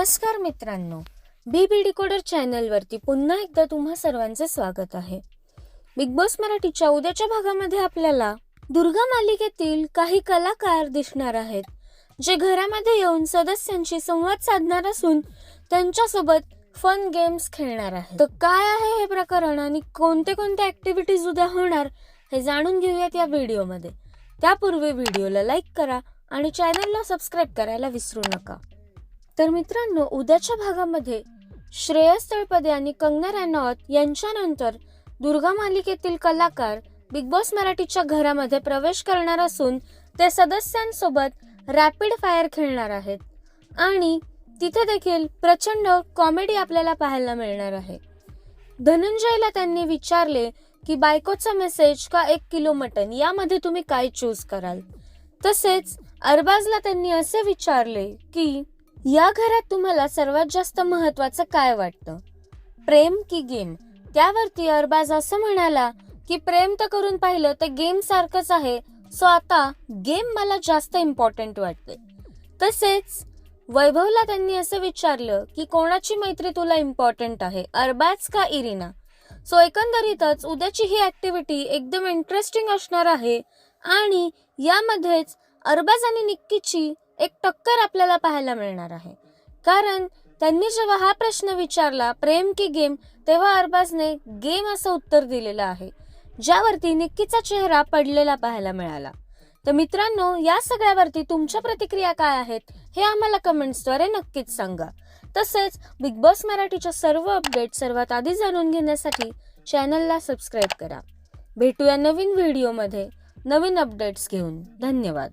नमस्कार मित्रांनो बी बी डिकोडर चॅनलवरती पुन्हा एकदा तुम्हा सर्वांचे स्वागत आहे. बिग बॉस मराठीच्या उद्याच्या भागामध्ये आपल्याला दुर्गा मालिकेतील काही कलाकार दिसणार आहेत जे घरामध्ये येऊन सदस्यांशी संवाद साधणार असून त्यांच्यासोबत फन गेम्स खेळणार आहेत. तर काय आहे हे प्रकरण आणि कोणते कोणते ऍक्टिव्हिटीज उद्या होणार हे जाणून घेऊयात या व्हिडिओमध्ये. त्यापूर्वी व्हिडिओला लाईक करा आणि चॅनलला सबस्क्राईब करायला विसरू नका. तर मित्रांनो उद्याच्या भागामध्ये श्रेयस तळपदे आणि कंगना रॅनॉत यांच्यानंतर दुर्गा मालिकेतील कलाकार बिग बॉस मराठीच्या घरामध्ये प्रवेश करणार असून ते सदस्यांसोबत रॅपिड फायर खेळणार आहेत. आणि तिथे देखील प्रचंड कॉमेडी आपल्याला पाहायला मिळणार आहे. धनंजयला त्यांनी विचारले की बायकोचा मेसेज का एक किलो मटन यामध्ये तुम्ही काय चूज कराल? तसेच अरबाजला त्यांनी असे विचारले की या घरात तुम्हाला सर्वात जास्त महत्वाचं काय वाटतं? प्रेम की गेम? त्यावरती अरबाज असं म्हणाला की प्रेम तर करून पाहिलं तर गेम सारखंच आहे. सो आता गेम मला जास्त इम्पॉर्टंट वाटते तसेच वैभवला त्यांनी असं विचारलं की कोणाची मैत्री तुला इम्पॉर्टंट आहे? अरबाज का इरिना? सो एकंदरीतच उद्याची ही ऍक्टिव्हिटी एकदम इंटरेस्टिंग असणार आहे. आणि यामध्येच अरबाज आणि निक्कीची एक टक्कर आपल्याला पाहायला मिळणार आहे. कारण त्यांनी जेव्हा हा प्रश्न विचारला प्रेम की गेम तेव्हा अरबाजने गेम असं उत्तर दिलेलं आहे ज्यावरती निक्कीचा चेहरा पडलेला पाहायला मिळाला. तर मित्रांनो या सगळ्यावरती तुमच्या प्रतिक्रिया काय आहेत हे आम्हाला कमेंट्सद्वारे नक्कीच सांगा. तसेच बिग बॉस मराठीच्या सर्व अपडेट सर्वात आधी जाणून घेण्यासाठी चॅनलला सबस्क्राईब करा. भेटूया नवीन व्हिडिओमध्ये. नवीन अपडेट्स घेऊन. धन्यवाद.